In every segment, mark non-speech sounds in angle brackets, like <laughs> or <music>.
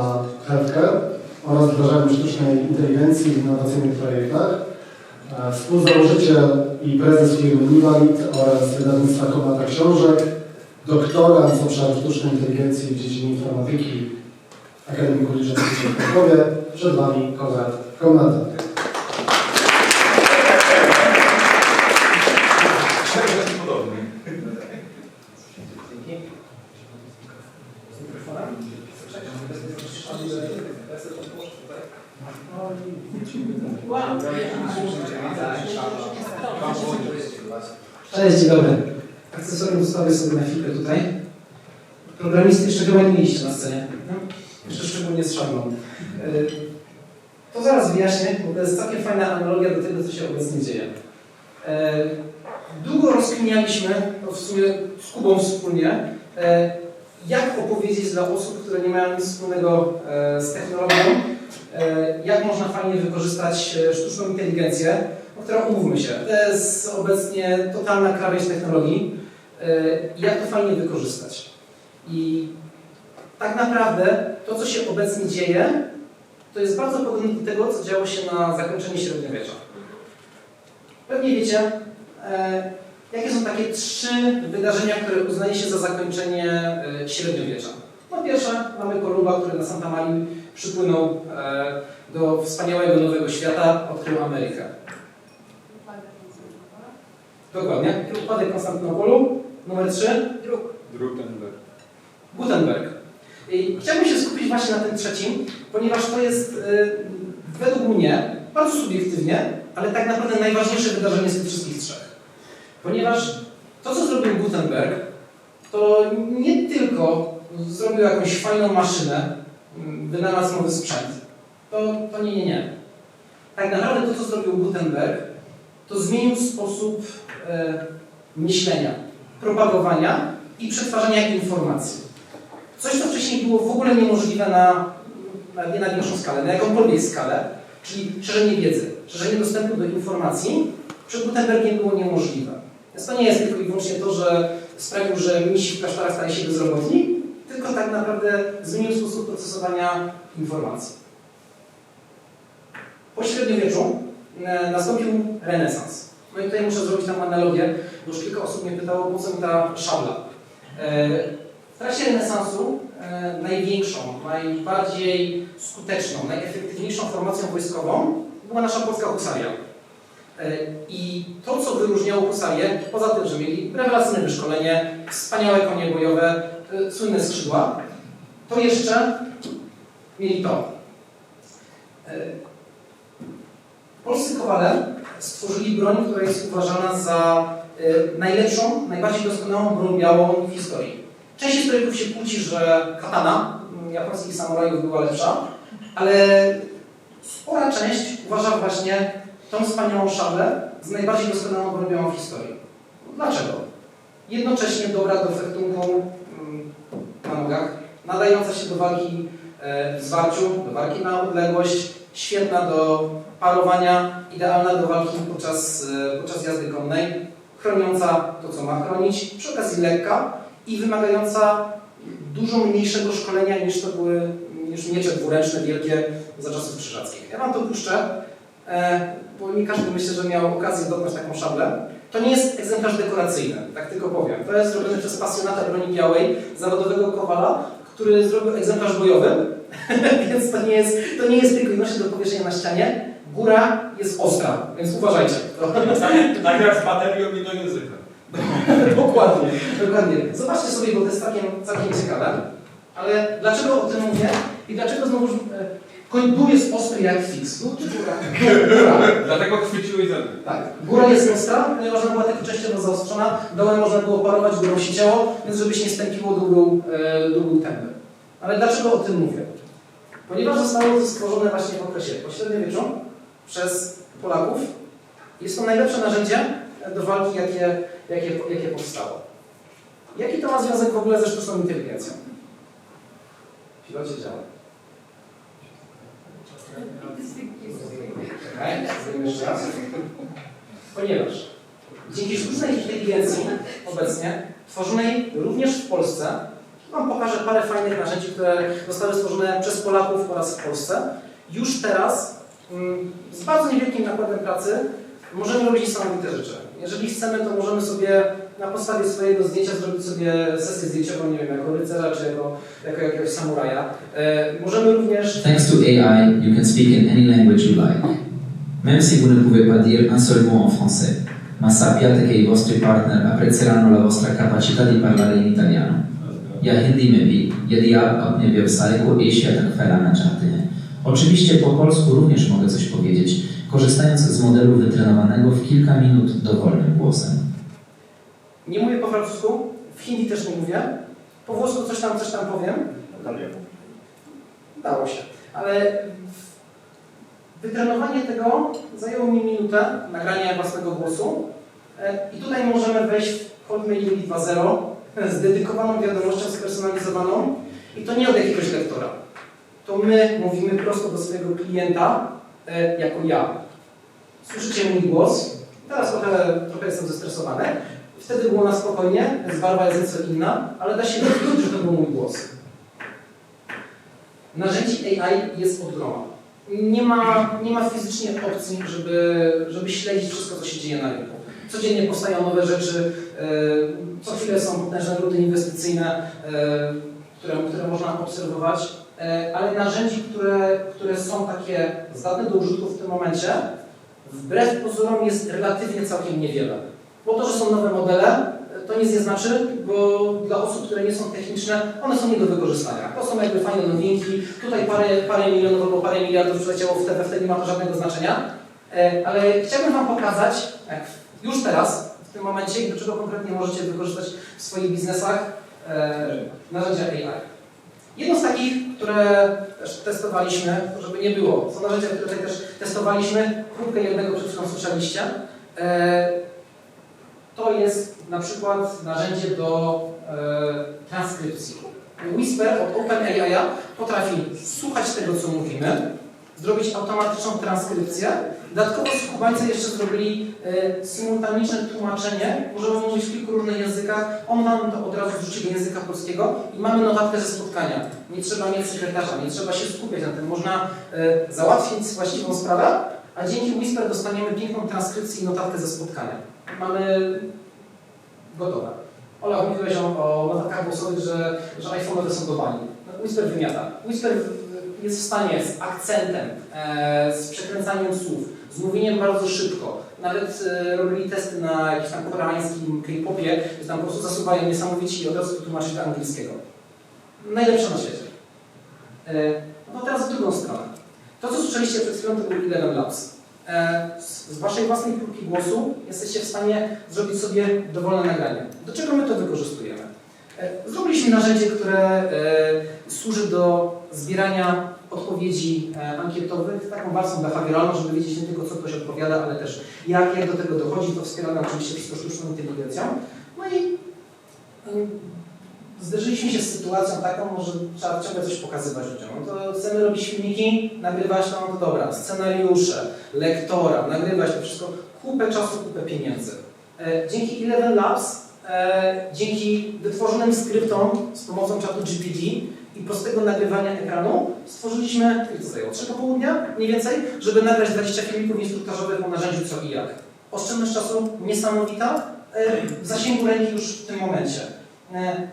na healthcare oraz wdrażaniu sztucznej inteligencji w innowacyjnych projektach. E, Współzałożyciel i prezes firmy Nivalit oraz wydawnictwa Komata Książek, doktorant z obszaru sztucznej inteligencji w dziedzinie informatyki Akademii Politycznej w Krakowie. Przed Wami Konrad Komata. Cześć, dzień dobry. Akcesorium zostawię sobie na chwilkę tutaj. Programisty jeszcze chyba nie mieliście na scenie. No? Jeszcze szczególnie z szablą. Yy, To zaraz wyjaśnię, bo to jest całkiem fajna analogia do tego, co się obecnie dzieje. Yy, Długo rozkminialiśmy, w sumie z Kubą wspólnie, yy, jak opowiedzieć dla osób, które nie mają nic wspólnego z technologią, jak można fajnie wykorzystać sztuczną inteligencję, o którą umówmy się. To jest obecnie totalna krawędź technologii. Yy, Jak to fajnie wykorzystać? I tak naprawdę to, co się obecnie dzieje, to jest bardzo podobne do tego, co działo się na zakończeniu średniowiecza. Pewnie wiecie, e, jakie są takie trzy wydarzenia, które uznaje się za zakończenie e, średniowiecza. No pierwsze, mamy Kolumba, który na Santa Marii przypłynął e, do wspaniałego nowego świata, odkrył Amerykę. Dokładnie. Upadek Konstantynopolu. Numer 3. Drutenberg. Gutenberg. I chciałbym się skupić właśnie na tym trzecim, ponieważ to jest y, według mnie, bardzo subiektywnie, ale tak naprawdę najważniejsze wydarzenie z tych wszystkich trzech. Ponieważ to, co zrobił Gutenberg, to nie tylko zrobił jakąś fajną maszynę, mm, wynalazł nowy sprzęt. To, to nie, nie, nie. Tak naprawdę to, co zrobił Gutenberg, to zmienił sposób e, myślenia, propagowania i przetwarzania informacji. Coś, co wcześniej było w ogóle niemożliwe na, na, nie na większą skalę, na jakąkolwiek skalę, czyli szerzenie wiedzy, szerzenie dostępu do informacji, przed Gutenbergiem było niemożliwe. Więc to nie jest tylko i wyłącznie to, że sprawił, że misi w klasztorach stali się bezrobotni, tylko tak naprawdę zmienił sposób procesowania informacji. Po średniowieczu nastąpił renesans. No i tutaj muszę zrobić tam analogię, bo już kilka osób mnie pytało, po co mi ta szabla. E, W trakcie renesansu e, największą, najbardziej skuteczną, najefektywniejszą formacją wojskową była nasza polska husaria. E, I to, co wyróżniało husarię, poza tym, że mieli rewelacyjne wyszkolenie, wspaniałe konie bojowe, e, słynne skrzydła, to jeszcze mieli to. Polscy kowale stworzyli broń, która jest uważana za e, najlepszą, najbardziej doskonałą broń białą w historii. Część historyków się kłóci, że katana mm, japońskich samurajów była lepsza, ale spora część uważa właśnie tą wspaniałą szablę za najbardziej doskonałą broń białą w historii. Dlaczego? Jednocześnie dobra do fechtunku mm, na nogach, nadająca się do walki e, w zwarciu, do walki na odległość, świetna do parowania, idealna do walki podczas, e, podczas jazdy konnej, chroniąca to, co ma chronić, przy okazji lekka i wymagająca dużo mniejszego szkolenia niż to były niż miecze dwuręczne wielkie za czasów krzyżackich. Ja Wam to puszczę, e, bo nie każdy myślę, że miał okazję dotknąć taką szablę. To nie jest egzemplarz dekoracyjny, tak tylko powiem. To jest zrobione przez pasjonata broni białej, zawodowego kowala, który zrobił egzemplarz bojowy, <laughs> więc to nie jest, to nie jest tylko i wyłącznie do powieszenia na ścianie. Góra jest ostra, więc uważajcie. <laughs> Tak jak z baterią i do języka. <laughs> dokładnie, dokładnie. Zobaczcie sobie, bo to jest całkiem, całkiem ciekawe. Ale dlaczego o tym mówię i dlaczego znowu e, koń dół jest ostry jak fix? Dół czy góra? Góra. Dlatego chwyciłeś za. Tak, góra jest ostra, ponieważ ona była tylko częściowo zaostrzona, dołem można było parować, górą się ciało, więc żeby się nie stępiło, dół był, e, dół był tępy. Ale dlaczego o tym mówię? Ponieważ zostało to stworzone właśnie w okresie pośredniowieczu przez Polaków, jest to najlepsze narzędzie do walki, jakie, jakie, jakie powstało. Jaki to ma związek w ogóle ze sztuczną inteligencją? Pilocie działa. Raz. Ponieważ dzięki sztucznej inteligencji obecnie, tworzonej również w Polsce, Wam pokażę parę fajnych narzędzi, które zostały stworzone przez Polaków oraz w Polsce. Już teraz, mm, z bardzo niewielkim nakładem pracy, możemy robić niesamowite rzeczy. Jeżeli chcemy, to możemy sobie na podstawie swojego zdjęcia zrobić sobie sesję zdjęciową, nie wiem, jako rycerza czy jako, jako jakiegoś samuraja. E, możemy również Thanks to AI, you can speak in any language you like. Même si vous ne pouvez pas dire un seul mot en français, ma sappiate che i vostri partner apprezzeranno la vostra capacità di parlare in italiano. या हिंदी में भी यदि आप अपने व्यवसाय को एशिया तक फैलाना चाहते हैं. Oczywiście po polsku również mogę coś powiedzieć, korzystając z modelu wytrenowanego w kilka minut dowolnym głosem. Nie mówię po francusku, w hindi też nie mówię. Po włosku coś tam, coś tam powiem. Dało się. Ale wytrenowanie tego zajęło mi minutę, nagrania własnego głosu. E, I tutaj możemy wejść w Hotmail 2.0 z dedykowaną wiadomością spersonalizowaną. I to nie od jakiegoś lektora. To my mówimy prosto do swojego klienta, e, jako ja. Słyszycie mój głos. Teraz trochę, trochę jestem zestresowany. Wtedy było na spokojnie, barwa jest nieco inna, ale da się wyczuć, że to był mój głos. Narzędzi AI jest od. Nie ma, nie ma fizycznie opcji, żeby, żeby śledzić wszystko, co się dzieje na rynku. Codziennie powstają nowe rzeczy, e, co chwilę są potężne ruty inwestycyjne, e, które, które można obserwować, e, ale narzędzi, które, które są takie zdatne do użytku w tym momencie, wbrew pozorom jest relatywnie całkiem niewiele. Bo to, że są nowe modele, to nic nie znaczy, bo dla osób, które nie są techniczne, one są nie do wykorzystania. To są jakby fajne nowinki. Tutaj parę, parę milionów albo parę miliardów przyleciało w TB, wtedy nie ma to żadnego znaczenia. Ale chciałbym Wam pokazać, jak już teraz, w tym momencie, do czego konkretnie możecie wykorzystać w swoich biznesach e, narzędzia AI. Jedno z takich, które też testowaliśmy, żeby nie było, są narzędzia, które tutaj też testowaliśmy, próbkę jednego przed chwilą słyszeliście. E, to jest na przykład narzędzie do e, transkrypcji. Whisper od OpenAI potrafi słuchać tego, co mówimy, zrobić automatyczną transkrypcję. Dodatkowo skubańcy jeszcze zrobili e, symultaniczne tłumaczenie. Możemy mówić w kilku różnych językach. On nam to od razu wrzuci do języka polskiego i mamy notatkę ze spotkania. Nie trzeba mieć sekretarza, nie trzeba się skupiać na tym. Można e, załatwić właściwą sprawę, a dzięki Whisper dostaniemy piękną transkrypcję i notatkę ze spotkania. Mamy gotowe. Ola, mówiłeś o, o notatkach głosowych, że, że iPhone'owe są do bani. No, Whisper wymiata. Whisper jest w stanie z akcentem, e, z przekręcaniem słów, z mówieniem bardzo szybko. Nawet e, robili testy na jakimś tam koreańskim K-popie, że tam po prostu zasuwają niesamowici i od razu to tłumaczyć do angielskiego. Najlepsze na świecie. E, no teraz w drugą stronę. To, co słyszeliście przed chwilą, to był Eleven Labs. E, z z waszej własnej próbki głosu jesteście w stanie zrobić sobie dowolne nagranie. Do czego my to wykorzystujemy? E, Zrobiliśmy narzędzie, które e, służy do zbierania odpowiedzi e, ankietowych, taką warstwą behawioralną, żeby wiedzieć nie tylko co ktoś odpowiada, ale też jak, jak do tego dochodzi. To wspierane oczywiście wszystko sztuczną inteligencją. No i zderzyliśmy się z sytuacją taką, że trzeba ciągle coś pokazywać ludziom. No to chcemy robić filmiki, nagrywać, no to dobra, scenariusze, lektora, nagrywać to wszystko, kupę czasu, kupę pieniędzy. E, Dzięki Eleven Labs, e, dzięki wytworzonym skryptom z pomocą czatu GPT i prostego nagrywania ekranu stworzyliśmy, to zajęło, 3 południa mniej więcej, żeby nagrać 20 filmików instruktażowych o narzędziu co i jak. Oszczędność czasu niesamowita, e, w zasięgu ręki już w tym momencie. E,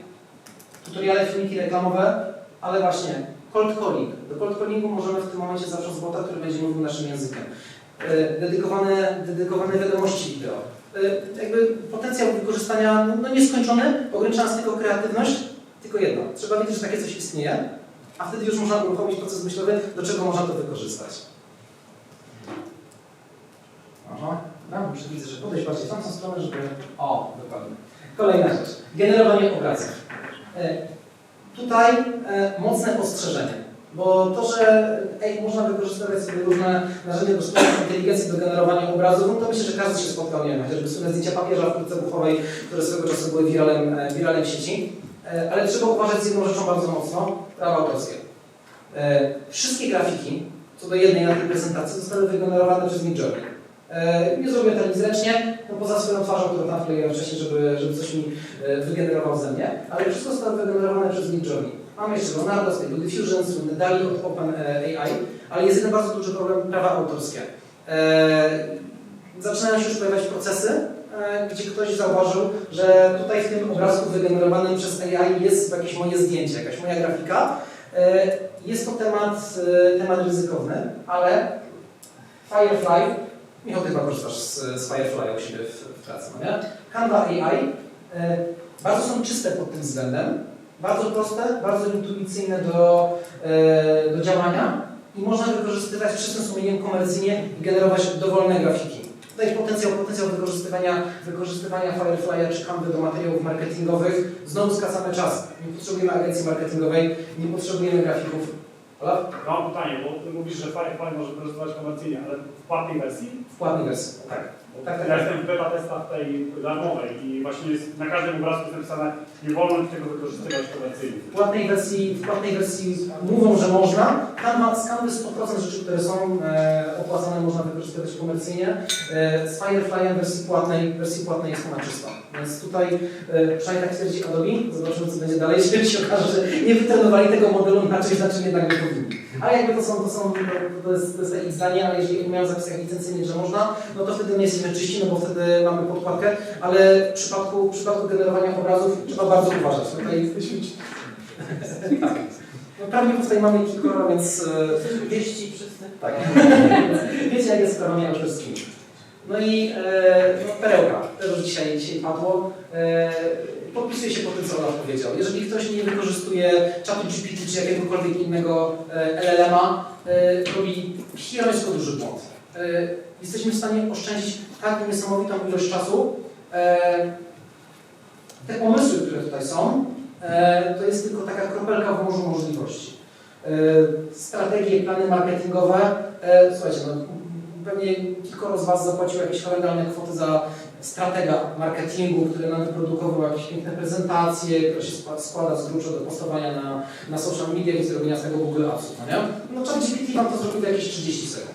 tutoriale, filmiki reklamowe, ale właśnie cold calling. Do cold callingu możemy w tym momencie zacząć bota, który będzie mówił naszym językiem. E, Dedykowane, dedykowane wiadomości wideo. Jakby potencjał wykorzystania no, no nieskończony, ogranicza nas tylko kreatywność, tylko jedno. Trzeba wiedzieć, że takie coś istnieje, a wtedy już można uruchomić proces myślowy, do czego można to wykorzystać. Aha, no, muszę widzę, że podejść bardziej w tamtą stronę, żeby... O, dokładnie. Kolejna rzecz. Generowanie obrazów. E, Tutaj e, mocne ostrzeżenie, bo to, że ej, można wykorzystywać sobie różne narzędzia do sztucznej inteligencji do generowania obrazów, no to myślę, że każdy się spotkał, nie wiem, chociażby słynne zdjęcia papieża w kurtce buchowej, które swego czasu były wiralem, e, wiralem sieci. E, Ale trzeba uważać z jedną rzeczą bardzo mocno, prawa autorskie. E, Wszystkie grafiki, co do jednej na tej prezentacji, zostały wygenerowane przez Midjourney. Nie zrobię tego nic ręcznie, no poza swoją twarzą, którą tam wkleiłem wcześniej, żeby, żeby coś mi e, wygenerował ze mnie, ale wszystko zostało wygenerowane przez Midjourney. Mamy jeszcze Leonardo, Stable Diffusion, słynny DALI od OpenAI, ale jest jeden bardzo duży problem, prawa autorskie. Zaczynają się już pojawiać procesy, gdzie ktoś zauważył, że tutaj w tym obrazku wygenerowanym przez AI jest jakieś moje zdjęcie, jakaś moja grafika. E, Jest to temat, e, temat ryzykowny, ale Firefly, Michał, ty chyba korzystasz z, z Firefly u siebie w, w pracy, no nie? Canva AI e, bardzo są czyste pod tym względem, bardzo proste, bardzo intuicyjne do, e, do działania i można wykorzystywać czystym sumieniem komercyjnie i generować dowolne grafiki. Tutaj potencjał, potencjał wykorzystywania, wykorzystywania Firefly'a czy Canvy do materiałów marketingowych. Znowu skracamy czas. Nie potrzebujemy agencji marketingowej, nie potrzebujemy grafików. Ola? Mam pytanie, bo ty mówisz, że Firefly może wykorzystywać komercyjnie, ale w płatnej wersji? W płatnej wersji. Tak. Tak, tak, ja tak. jestem w beta testach tej darmowej i właśnie jest, na każdym obrazku jest napisane, nie wolno tego wykorzystywać komercyjnie. W płatnej wersji, w płatnej wersji mówią, że można. Canva, z Canvy 100% rzeczy, które są e, opłacane, można wykorzystywać komercyjnie. E, z Firefly'em wersji płatnej, wersji płatnej jest ona czysta. Więc tutaj e, przynajmniej tak twierdzi Adobe. Zobaczymy, co będzie dalej. <laughs> Jeśli się okaże, że nie wytrenowali tego modelu na czymś, na czym jednak nie powinni. Ale jakby to są, to są, to jest, to jest ich zdanie, ale jeżeli mają w zapisach licencyjnych, że można, no to wtedy nie jesteśmy czyści, no bo wtedy mamy podkładkę, ale w przypadku, w przypadku generowania obrazów trzeba bardzo uważać. Tutaj no, prawie tutaj mamy kilkoro, więc e, wieści wszyscy. Tak. <laughs> Wiecie, jak jest z prawami autorskimi. No i e, no, perełka, też już dzisiaj, dzisiaj padło. E, podpisuję się po tym, co Olaf powiedział. Jeżeli ktoś nie wykorzystuje czatu GPT czy jakiegokolwiek innego LLM-a, robi hirońsko duży błąd. Jesteśmy w stanie oszczędzić tak niesamowitą ilość czasu. Te pomysły, które tutaj są, e, to jest tylko taka kropelka w morzu możliwości. E, strategie, plany marketingowe, e, słuchajcie, no, pewnie kilkoro z Was zapłaciło jakieś horrendalne kwoty za stratega marketingu, który nam wyprodukował jakieś piękne prezentacje, które się skła- składa z grubsza do postowania na, na social media i z robienia z tego Google Appsów, no nie? No ChatGPT Wam to zrobił jakieś 30 sekund.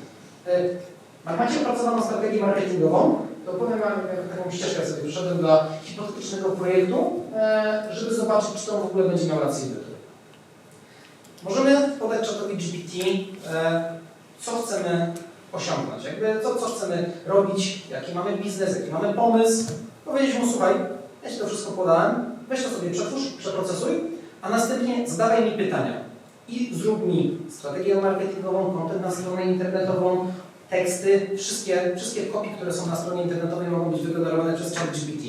Jak macie opracowaną strategię marketingową, to powiem Wam taką ścieżkę sobie przyszedłem dla hipotetycznego projektu, e, żeby zobaczyć, czy to w ogóle będzie miał rację bytu. Możemy podać czatowi GPT, e, co chcemy osiągnąć, jakby co, co chcemy robić, jaki mamy biznes, jaki mamy pomysł. Powiedzieć mu, słuchaj, ja Ci to wszystko podałem, weź to sobie przetwórz, przeprocesuj, a następnie zadawaj mi pytania i zrób mi strategię marketingową, kontent na stronę internetową, teksty, wszystkie, wszystkie kopie, które są na stronie internetowej mogą być wygenerowane przez ChatGPT.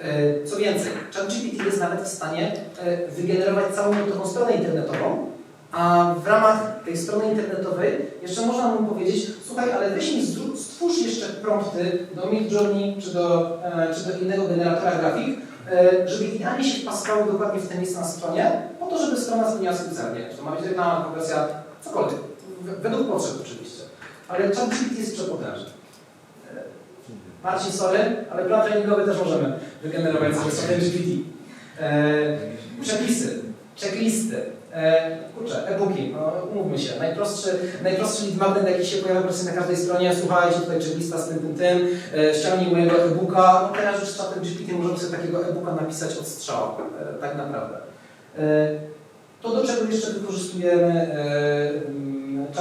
E, Co więcej, ChatGPT jest nawet w stanie e, wygenerować całą gotową stronę internetową, a w ramach tej strony internetowej jeszcze można mu powiedzieć, słuchaj, ale weź mi stwórz jeszcze prompty do Midjourney czy do, e, czy do innego generatora grafik, żeby idealnie się wpasowały dokładnie w te miejsca na stronie, po to, żeby strona spełniała swój czy to ma być reklama, konwersja, cokolwiek. Według potrzeb oczywiście. Ale ChatGPT jest przepotężny. E, Marcin, sorry, ale plan treningowy też możemy wygenerować sobie GPT. E, przepisy, checklisty, e, kurczę, e-booki, no umówmy się, najprostszy, najprostszy magnet, jaki się pojawia po na każdej stronie, słuchajcie, tutaj checklista z tym, tym, tym, e, ściągnij mojego e-booka, no teraz już z czatem GPT możemy sobie takiego e-booka napisać od strzała, e, tak naprawdę. E, to, do czego jeszcze wykorzystujemy e,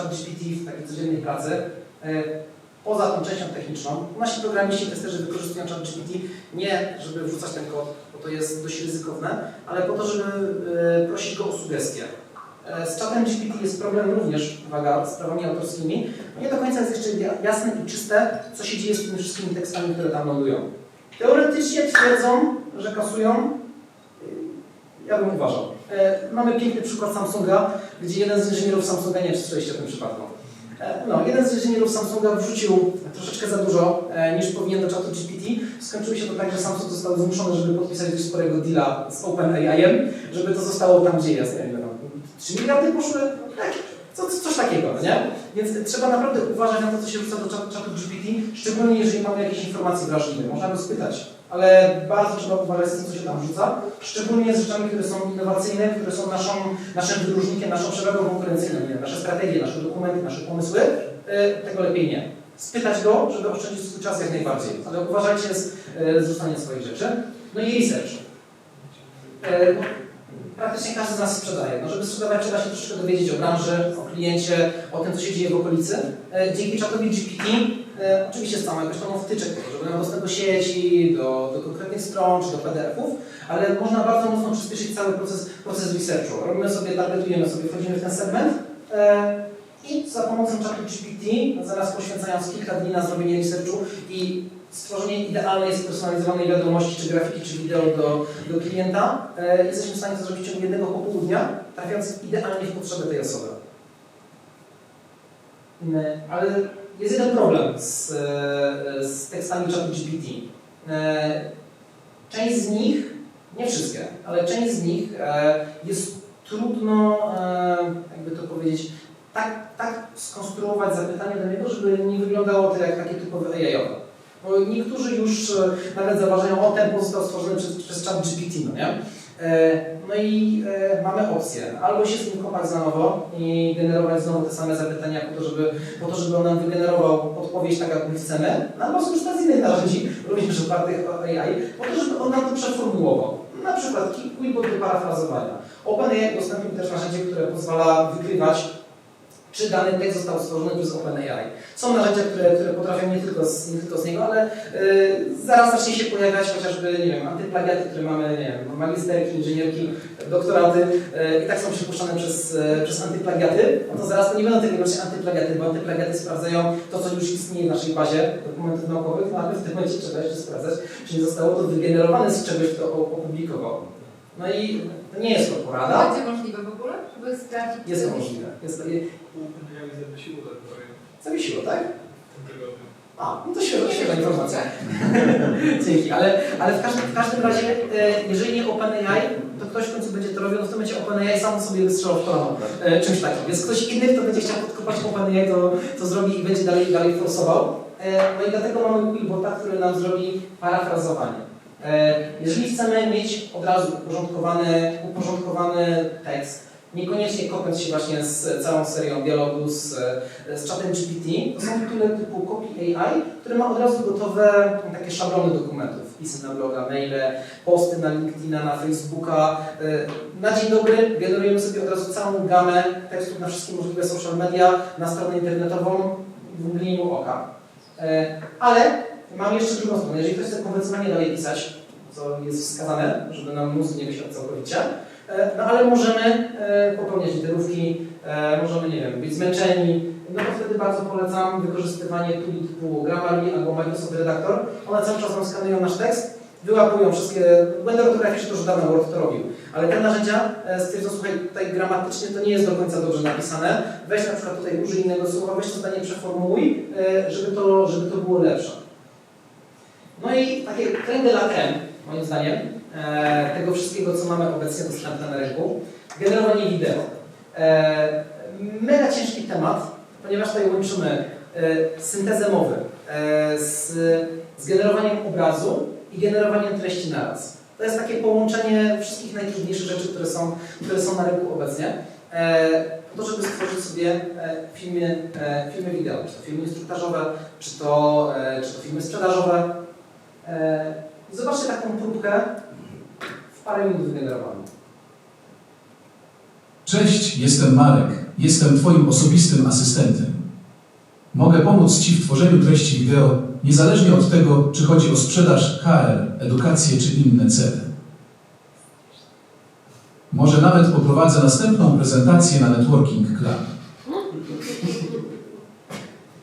ChatGPT w takiej codziennej pracy, e, poza tą częścią techniczną, nasi programiści, testerzy wykorzystują ChatGPT nie, żeby wrzucać ten kod, bo to jest dość ryzykowne, ale po to, żeby e, prosić go o sugestie. E, z chatem GPT jest problem również, uwaga, z prawami autorskimi. Nie do końca jest jeszcze ja- jasne i czyste, co się dzieje z tymi wszystkimi tekstami, które tam lądują. Teoretycznie twierdzą, że kasują. Ja bym uważał. E, mamy piękny przykład Samsunga, gdzie jeden z inżynierów Samsunga, nie wiem czy słyszeliście o tym przypadku, E, No, jeden z inżynierów Samsunga wrzucił troszeczkę za dużo e, niż powinien do czatu GPT. Skończyło się to tak, że Samsung został zmuszony, żeby podpisać dość sporego deala z OpenAI-em, żeby to zostało tam, gdzie jest. Nie wiem, no, 3 miliardy poszły? Tak, co, coś takiego, nie? Więc trzeba naprawdę uważać na to, co się wrzuca do czatu, GPT, szczególnie jeżeli mamy jakieś informacje wrażliwe. Można go spytać, ale bardzo trzeba uważać z tym, co się tam wrzuca, szczególnie z rzeczami, które są innowacyjne, które są naszą, naszym wyróżnikiem, naszą przewagą konkurencyjną, nie wiem, nasze strategie, nasze dokumenty, nasze pomysły, e, tego lepiej nie. spytać go, żeby oszczędzić swój czas jak najbardziej. Ale uważajcie z, e, z rzucaniem swoich rzeczy. No i research. Praktycznie każdy z nas sprzedaje. No, żeby sprzedawać, trzeba się troszeczkę dowiedzieć o branży, o kliencie, o tym, co się dzieje w okolicy. E, dzięki czatowi GPT e, oczywiście z całą jakąś tam wtyczek, żeby miał dostęp do sieci, do, do konkretnych stron czy do PDF-ów, ale można bardzo mocno przyspieszyć cały proces, proces researchu. Robimy sobie, targetujemy sobie, wchodzimy w ten segment e, i za pomocą czatu GPT, zamiast poświęcając kilka dni na zrobienie researchu i stworzenie idealnej, spersonalizowanej wiadomości, czy grafiki, czy wideo do, do klienta, e, jesteśmy w stanie to zrobić w ciągu jednego popołudnia, trafiając idealnie w potrzeby tej osoby. Mm, Ale jest jeden problem z, e, z tekstami czatu GPT. E, Część z nich, nie wszystkie, ale część z nich e, jest trudno, e, jakby to powiedzieć, tak, tak skonstruować zapytanie do niego, żeby nie wyglądało to jak takie typowe AI-owe. Bo niektórzy już e, nawet zauważają, o tempo został stworzony przez, przez chat GPT, no nie? E, No i e, mamy opcję, albo się z nim kopać za nowo i generować znowu te same zapytania po to, żeby, po to, żeby on nam wygenerował odpowiedź tak, jak my chcemy, albo skorzystać z innych narzędzi, również opartych o AI, po to, żeby on nam to przeformułował. Na przykład Quickbot do parafrazowania. OpenAI udostępnił też narzędzie, które pozwala wykrywać czy dany tekst został stworzony przez OpenAI. Są narzędzia, które, które potrafią nie tylko z, nie tylko z niego, ale y, zaraz zacznie się pojawiać chociażby, nie wiem, antyplagiaty, które mamy, nie wiem, magisterki, inżynierki, doktoraty y, i tak są przepuszczane przez, y, przez antyplagiaty, no to zaraz to nie będą tylko antyplagiaty, bo antyplagiaty sprawdzają to, co już istnieje w naszej bazie dokumentów naukowych, no ale w tym momencie trzeba jeszcze sprawdzać, czy nie zostało to wygenerowane z czegoś, kto opublikował. No i to nie jest to porada, Będzie możliwe w ogóle, żeby sprawdzić, jest to możliwe. Jest to, Upewniamy zawiesiło tak powiem. zawiesiło, tak? A, no to świeża, świeża informacja. <laughs> Dzięki, ale, ale w, każdym, w każdym razie, e, jeżeli nie OpenAI, to ktoś w końcu będzie to robił, no w tym momencie OpenAI sam sobie wystrzelał w kolano e, czymś takim. Więc ktoś inny, kto będzie chciał podkopać OpenAI, to, to zrobi i będzie dalej, dalej forsował. E, no i dlatego mamy Quillbota, który nam zrobi parafrazowanie. E, jeżeli chcemy mieć od razu uporządkowany, uporządkowany tekst, niekoniecznie kopiąc się właśnie z całą serią dialogu z, z czatem GPT, to są tyle typu Copy AI, które ma od razu gotowe takie szablony dokumentów. Wpisy na bloga, maile, posty na LinkedIna, na Facebooka. E, Na dzień dobry generujemy sobie od razu całą gamę tekstów na wszystkie możliwe social media, na stronę internetową w mgnieniu oka. E, Ale mam jeszcze drugą stronę. Jeżeli ktoś chce konwencjonalnie dalej pisać, co jest wskazane, żeby nam mózg nie wysiadł całkowicie, e, no ale możemy e, popełniać literówki, e, możemy, nie wiem, być zmęczeni, no to wtedy bardzo polecam wykorzystywanie tuli typu Grammarly albo Microsoft Redactor. One cały czas nam skanują nasz tekst, wyłapują wszystkie błędy ortograficzne, to już dawno Word to robił. Ale te narzędzia stwierdzą, słuchaj, tutaj gramatycznie to nie jest do końca dobrze napisane, weź na przykład tutaj użyj innego słowa, weź to zdanie przeformułuj, żeby to, żeby to było lepsze. No i takie creme de la creme, moim zdaniem, e, tego wszystkiego, co mamy obecnie dostępne na rynku, generowanie wideo. E, mega ciężki temat, ponieważ tutaj łączymy e, syntezę mowy e, z, z generowaniem obrazu i generowaniem treści naraz. To jest takie połączenie wszystkich najtrudniejszych rzeczy, które są, które są na rynku obecnie, e, po to, żeby stworzyć sobie e, filmy, e, filmy wideo, czy to filmy instruktażowe, czy to, e, czy to filmy sprzedażowe. E, zobaczcie taką próbkę w parę minut wygenerowaną. Cześć, jestem Marek. Jestem Twoim osobistym asystentem. Mogę pomóc Ci w tworzeniu treści wideo, niezależnie od tego, czy chodzi o sprzedaż, HR, edukację czy inne cele. Może nawet poprowadzę następną prezentację na Networking Club.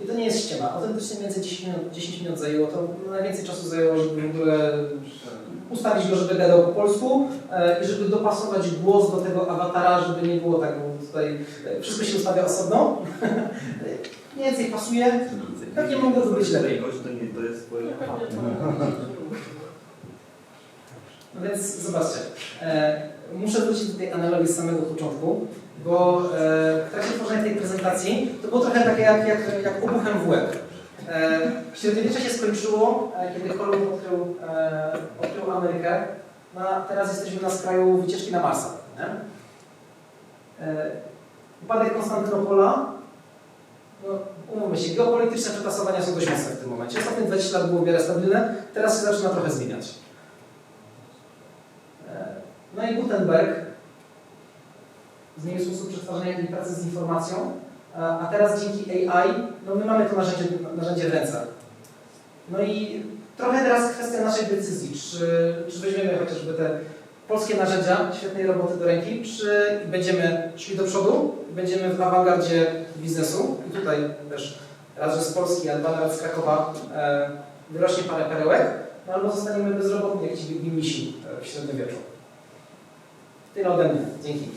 I to nie jest Autentycznie więcej 10 minut, 10 minut zajęło. To najwięcej czasu zajęło, żeby w ogóle ustawić go, żeby gadał po polsku e, i żeby dopasować głos do tego awatara, żeby nie było tak bo tutaj e, wszystko się ustawia osobno. Mniej <laughs> więcej pasuje. Pewnie mogłoby być lepiej. To nie, to jest twoje... No więc zobaczcie. E, muszę wrócić do tej analogii z samego początku, bo e, w trakcie tworzenia tej prezentacji to było trochę takie jak, jak, jak obuchem w łeb. E, średniowiecze się skończyło, e, kiedy Kolumb odkrył, e, odkrył Amerykę. No, a teraz jesteśmy na skraju wycieczki na Marsa. Nie? Upadek Konstantynopola no, umówmy się, geopolityczne przetasowania są dość mocne w tym momencie. Ostatnie 20 lat było w miarę stabilne, teraz się zaczyna trochę zmieniać. No i Gutenberg zmienił sposób przetwarzania i pracy z informacją, a teraz dzięki AI, no my mamy to narzędzie, narzędzie w rękach. No i trochę teraz kwestia naszej decyzji, czy, czy weźmiemy chociażby te polskie narzędzia świetnej roboty do ręki, czy będziemy szli do przodu, będziemy w awangardzie biznesu i tutaj też raz, że z Polski, a dwa nawet z Krakowa e, wyrośnie parę perełek, no albo zostaniemy bezrobotni jak ci misi e, w średniowieczu. Tyle ode mnie. Dzięki.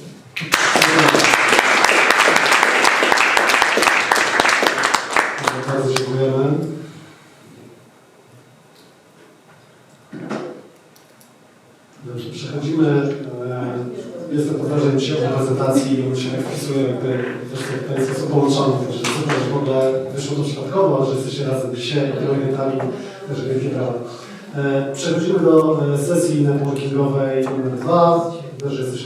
Bardzo dziękujemy. Dobrze, przechodzimy. e, Jestem pod wrażeniem dzisiaj o prezentacji i się wpisuję jakby tutaj jest osób połączony, także super, że w ogóle wyszło to przypadkowo, że jesteście razem dzisiaj i prelegentami też wielkie brawa. E, Przechodzimy do e, sesji networkingowej numer dwa. Też jesteśmy